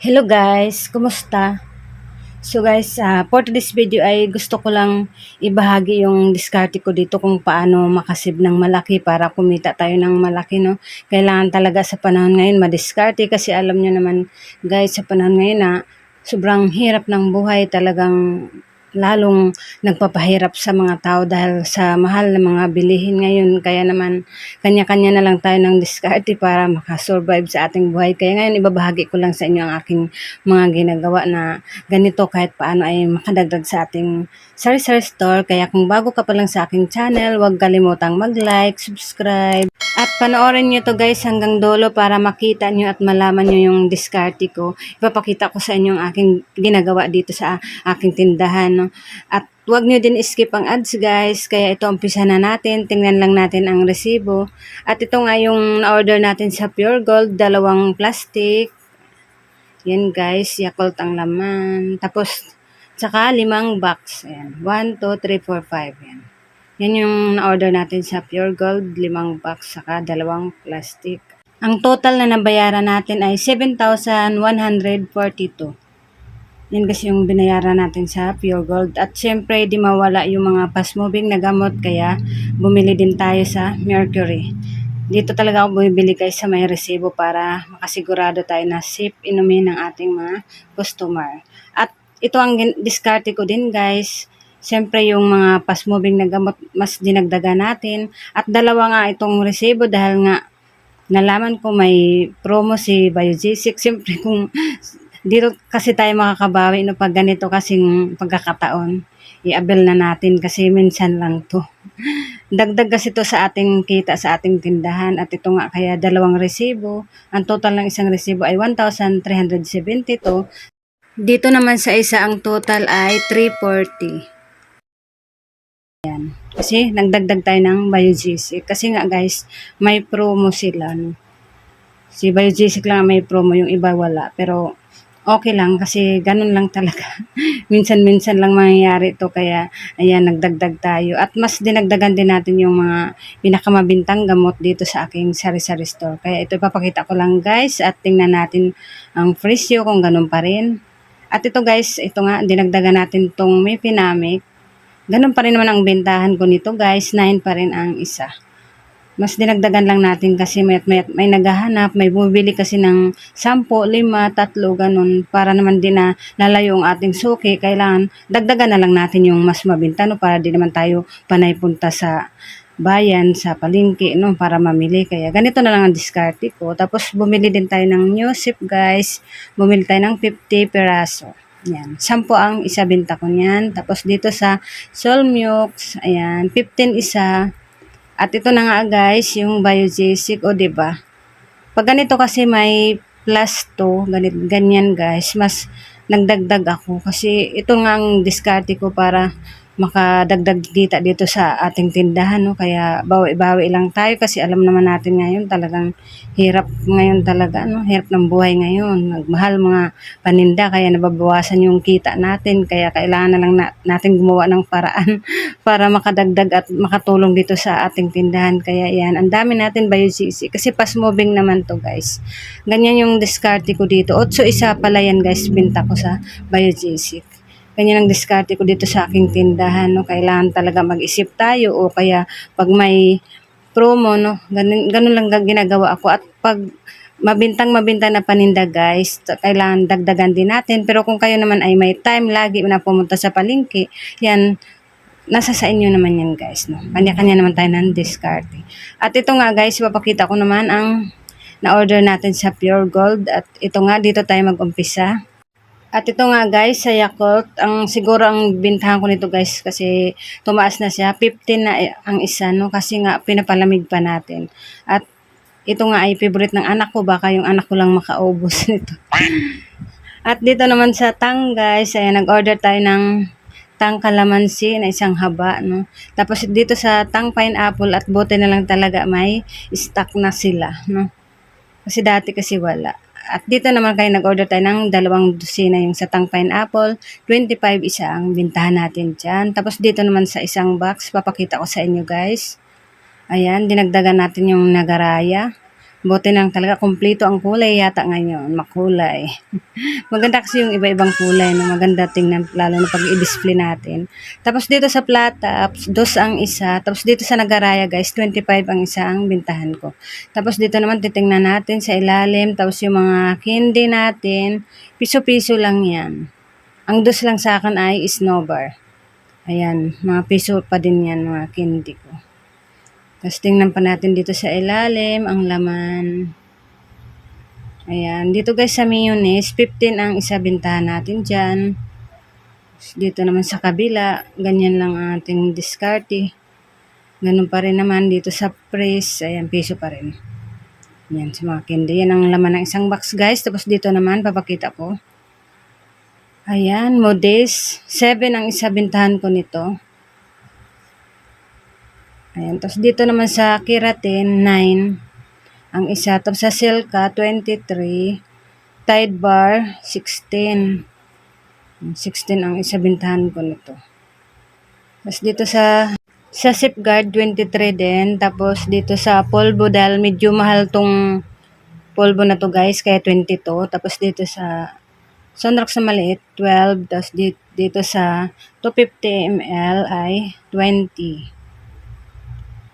Hello guys, kumusta? So guys, ah, for this video ay gusto ko lang ibahagi yung diskarte ko dito kung paano makasib ng malaki para kumita tayo ng malaki no. Kailangan talaga sa panahon ngayon madiskarte kasi alam nyo naman guys sa panahon ngayon na sobrang hirap ng buhay talagang lalong nagpapahirap sa mga tao dahil sa mahal na mga bilihin ngayon. Kaya naman, kanya-kanya na lang tayo ng diskarte para makasurvive sa ating buhay. Kaya ngayon, ibabahagi ko lang sa inyo ang aking mga ginagawa na ganito kahit paano ay makadagdag sa ating sari-sari store. Kaya kung bago ka pa lang sa aking channel, huwag kalimutang mag-like, subscribe, at panoorin nyo to guys hanggang dulo para makita nyo at malaman nyo yung diskarte ko. Ipapakita ko sa inyo ang aking ginagawa dito sa aking tindahan. No? At huwag nyo din skip ang ads guys. Kaya ito umpisa na natin. Tingnan lang natin ang resibo. At ito nga yung na-order natin sa Pure Gold. Dalawang plastic. Yan guys. Yakult ang laman. Tapos tsaka limang box. Ayan. 1, 2, 3, 4, 5. Yan. Yan yung na-order natin sa Pure Gold, limang box, saka dalawang plastic. Ang total na nabayaran natin ay 7,142. Yan kasi yung binayaran natin sa Pure Gold. At syempre, di mawala yung mga fast-moving na gamot, kaya bumili din tayo sa Mercury. Dito talaga ako bumibili guys sa may resibo para makasigurado tayo na safe inumin ng ating mga customer. At ito ang diskarte ko din guys. Siyempre yung mga fast moving na gamot mas dinagdaga natin. At dalawa nga itong resibo dahil nga nalaman ko may promo si Biogesic. Siyempre kung dito kasi tayo makakabawi no pag ganito kasing pagkakataon. I-avail na natin kasi minsan lang to. Dagdag kasi to sa ating kita sa ating tindahan at ito nga kaya dalawang resibo. Ang total ng isang resibo ay 1,372. Dito naman sa isa ang total ay 340. Yan. Kasi nagdagdag tayo ng Biogesic. Kasi nga guys, may promo sila. No? Si Biogesic lang ang may promo, yung iba wala. Pero okay lang kasi ganun lang talaga. Minsan-minsan lang mangyayari ito kaya ayan nagdagdag tayo. At mas dinagdagan din natin yung mga pinakamabintang gamot dito sa aking sari-sari store. Kaya ito ipapakita ko lang guys at tingnan natin ang presyo kung ganun pa rin. At ito guys, ito nga dinagdagan natin tong may pinamic. Ganun pa rin naman ang bentahan ko nito guys, 9 pa rin ang isa. Mas dinagdagan lang natin kasi may, may, may naghahanap, may bumibili kasi ng 10, 5, 3, ganun. Para naman din na lalayo ang ating suki, kailangan dagdagan na lang natin yung mas mabinta no, para di naman tayo panay punta sa bayan, sa palengke, no, para mamili. Kaya ganito na lang ang diskarte ko. Tapos bumili din tayo ng new sip guys. Bumili tayo ng 50 peraso. Yan. 10 ang isa binta ko niyan. Tapos dito sa Solmux, ayan, 15 isa. At ito na nga guys, yung Biogesic, o 'di ba? Pag ganito kasi may plus 2, ganit, ganyan guys, mas nagdagdag ako. Kasi ito nga ang diskarte ko para makadagdag kita dito sa ating tindahan. No? Kaya bawi-bawi lang tayo kasi alam naman natin ngayon talagang hirap ngayon talaga. No? Hirap ng buhay ngayon. Nagmahal mga paninda kaya nababawasan yung kita natin. Kaya kailangan na lang na, natin gumawa ng paraan para makadagdag at makatulong dito sa ating tindahan. Kaya yan, ang dami natin biogc kasi fast moving naman to guys. Ganyan yung diskarte ko dito. Otso isa pala yan guys, binta ko sa biogc ganyan ang diskarte ko dito sa aking tindahan, no? Kailangan talaga mag-isip tayo o kaya pag may promo, no? Ganun, ganun lang ginagawa ako. At pag mabintang mabintang na paninda guys, kailangan dagdagan din natin. Pero kung kayo naman ay may time lagi na pumunta sa palengke, yan, nasa sa inyo naman yan guys. No? Kanya-kanya naman tayo ng diskarte. At ito nga guys, ipapakita ko naman ang na-order natin sa Pure Gold. At ito nga, dito tayo mag-umpisa. At ito nga guys, sa Yakult, ang siguro ang bintahan ko nito guys kasi tumaas na siya. 15 na ang isa no kasi nga pinapalamig pa natin. At ito nga ay favorite ng anak ko, baka yung anak ko lang makaubos nito. At dito naman sa tang guys, ay nag-order tayo ng tang kalamansi na isang haba, no? Tapos dito sa tang pineapple at bote na lang talaga may stock na sila, no? Kasi dati kasi wala. At dito naman kayo nag-order tayo ng dalawang dosina yung sa tang pineapple. 25 isa ang bintahan natin dyan. Tapos dito naman sa isang box, papakita ko sa inyo guys. Ayan, dinagdagan natin yung nagaraya. Buti lang talaga kumpleto ang kulay yata ngayon, makulay. Maganda kasi yung iba-ibang kulay, no? maganda tingnan lalo na pag i-display natin. Tapos dito sa plata, dos ang isa. Tapos dito sa nagaraya guys, 25 ang isa ang bintahan ko. Tapos dito naman titingnan natin sa ilalim. Tapos yung mga candy natin, piso-piso lang yan. Ang dos lang sa akin ay snowbar. Ayan, mga piso pa din yan mga candy ko. Tapos tingnan pa natin dito sa ilalim ang laman. Ayan, dito guys sa mayonnaise, 15 ang isa bintahan natin dyan. Dito naman sa kabila, ganyan lang ang ating diskarte. Ganun pa rin naman dito sa press, ayan, piso pa rin. Yan, sa mga candy. Yan ang laman ng isang box guys. Tapos dito naman, papakita ko. Ayan, Modest. 7 ang isa bintahan ko nito. Ayan, tapos dito naman sa Keratin, 9 ang isa. Tapos sa Silka, 23. Tide Bar, 16. 16 ang isa bintahan ko nito. Tapos dito sa sa Safeguard, 23 din. Tapos dito sa Polvo, dahil medyo mahal tong polvo na to guys, kaya 22. Tapos dito sa Sunrock sa maliit, 12. Tapos dito, dito sa 250 ml ay 20.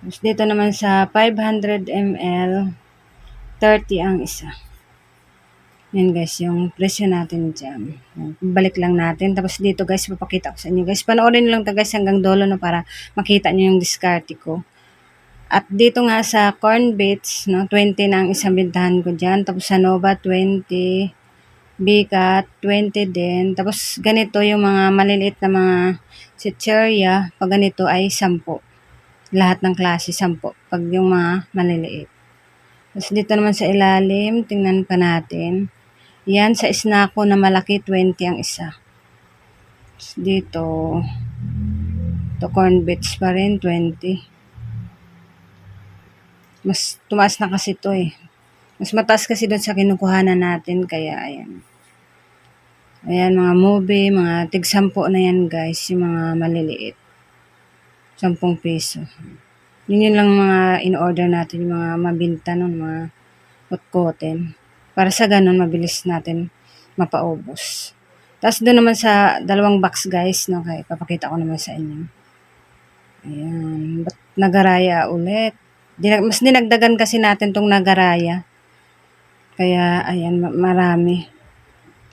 Tapos dito naman sa 500 ml, 30 ang isa. Yan guys, yung presyo natin dyan. Yan, Balik lang natin. Tapos dito guys, papakita ko sa inyo guys. Panoorin nyo lang to guys hanggang dulo no, para makita nyo yung discarte ko. At dito nga sa corn bits, no, 20 na ang isang bintahan ko dyan. Tapos sa Nova, 20. Bicat, 20 din. Tapos ganito yung mga maliliit na mga chicheria. Pag ganito ay 10 lahat ng klase, 10. Pag yung mga maliliit. Tapos dito naman sa ilalim, tingnan pa natin. Yan, sa snacko na malaki, 20 ang isa. Tapos dito, to corn bits pa rin, 20. Mas tumaas na kasi to eh. Mas mataas kasi doon sa kinukuhanan natin, kaya ayan. Ayan, mga movie, mga tig-sampo na yan guys, yung mga maliliit. 10 piso. Yun yun lang mga in-order natin, yung mga mabinta nun, mga kutkoten. Para sa ganun, mabilis natin mapaubos. Tapos doon naman sa dalawang box guys, no, kaya papakita ko naman sa inyo. Ayan, ba't nagaraya ulit? Dinag mas dinagdagan kasi natin tong nagaraya. Kaya, ayan, ma- marami.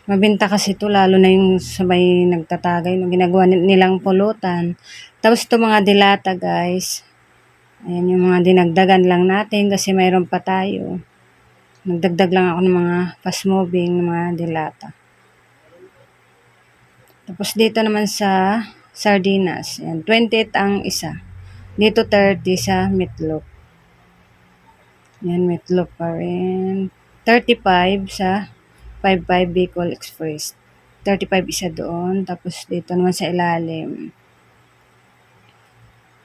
Mabinta kasi to lalo na yung sabay nagtatagay, no, ginagawa ni- nilang pulutan. Tapos ito mga dilata, guys. Ayan yung mga dinagdagan lang natin kasi mayroon pa tayo. Nagdagdag lang ako ng mga fast moving, ng mga dilata. Tapos dito naman sa sardinas, ayan, 28 ang isa. Dito 30 sa meatloaf. Yan, meatloaf pa rin. 35 sa 55 Bicol Express. 35 isa doon. Tapos dito naman sa ilalim.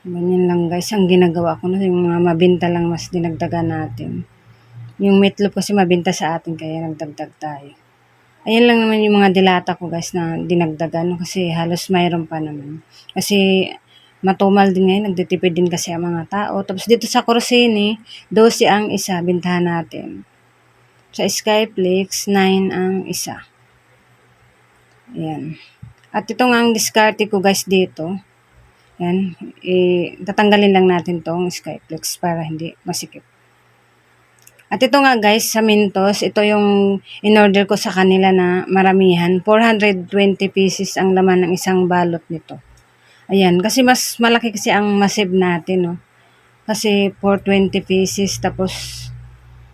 Ganyan lang guys. Ang ginagawa ko na yung mga mabinta lang mas dinagdagan natin. Yung meatloaf kasi mabinta sa atin kaya nagdagdag tayo. Ayan lang naman yung mga dilata ko guys na dinagdagan kasi halos mayroon pa naman. Kasi matumal din ngayon, nagtitipid din kasi ang mga tao. Tapos dito sa Corsini, 12 ang isa, bintahan natin. Sa Skyflix, 9 ang isa. Ayan. At ito nga ang diskarte ko guys dito. Yan. Eh, tatanggalin lang natin tong Skyflex para hindi masikip. At ito nga guys, sa Mintos, ito yung in-order ko sa kanila na maramihan. 420 pieces ang laman ng isang balot nito. Ayan, kasi mas malaki kasi ang masib natin, no. Kasi 420 pieces, tapos,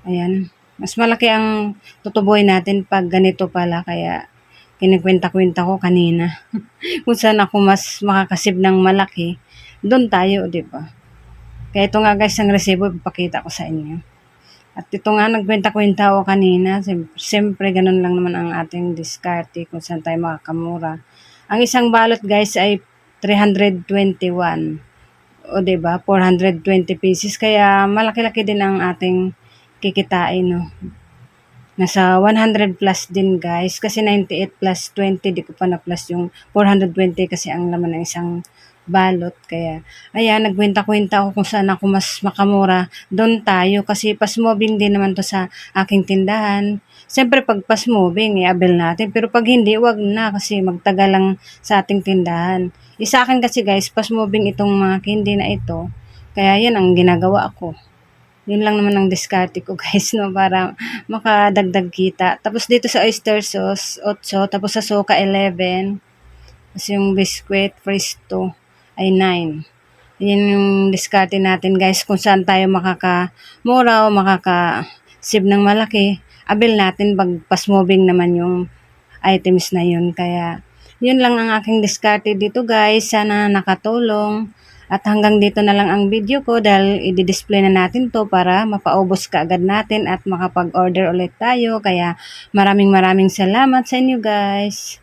ayan, mas malaki ang tutuboy natin pag ganito pala, kaya kinikwenta-kwenta ko kanina. Kung saan ako mas makakasib ng malaki, doon tayo, di ba? Kaya ito nga guys, ang resibo, ipakita ko sa inyo. At ito nga, nagkwenta-kwenta ako kanina. Siyempre, ganun lang naman ang ating diskarte kung saan tayo makakamura. Ang isang balot guys ay 321. O, ba 420 pieces. Kaya malaki-laki din ang ating kikitain, no? Nasa 100 plus din guys. Kasi 98 plus 20, di ko pa na plus yung 420 kasi ang laman ng isang balot. Kaya, ayan, nagkwenta-kwenta ako kung saan ako mas makamura. Doon tayo kasi pas moving din naman to sa aking tindahan. Siyempre, pag pas moving, i-avail natin. Pero pag hindi, wag na kasi magtagal lang sa ating tindahan. Isa akin kasi guys, pas moving itong mga candy na ito. Kaya yan ang ginagawa ko. Yun lang naman ang diskarte ko guys, no, para makadagdag kita. Tapos dito sa oyster sauce, 8. Tapos sa soka, 11. Tapos yung biscuit, presto, ay 9. Yan yung diskarte natin guys, kung saan tayo makakamura o makaka-save ng malaki. Abil natin pag pas moving naman yung items na yun. Kaya, yun lang ang aking diskarte dito guys. Sana nakatulong. At hanggang dito na lang ang video ko dahil i-display na natin to para mapaubos ka agad natin at makapag-order ulit tayo. Kaya maraming maraming salamat sa inyo guys.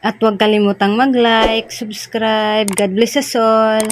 At huwag kalimutang mag-like, subscribe. God bless us all.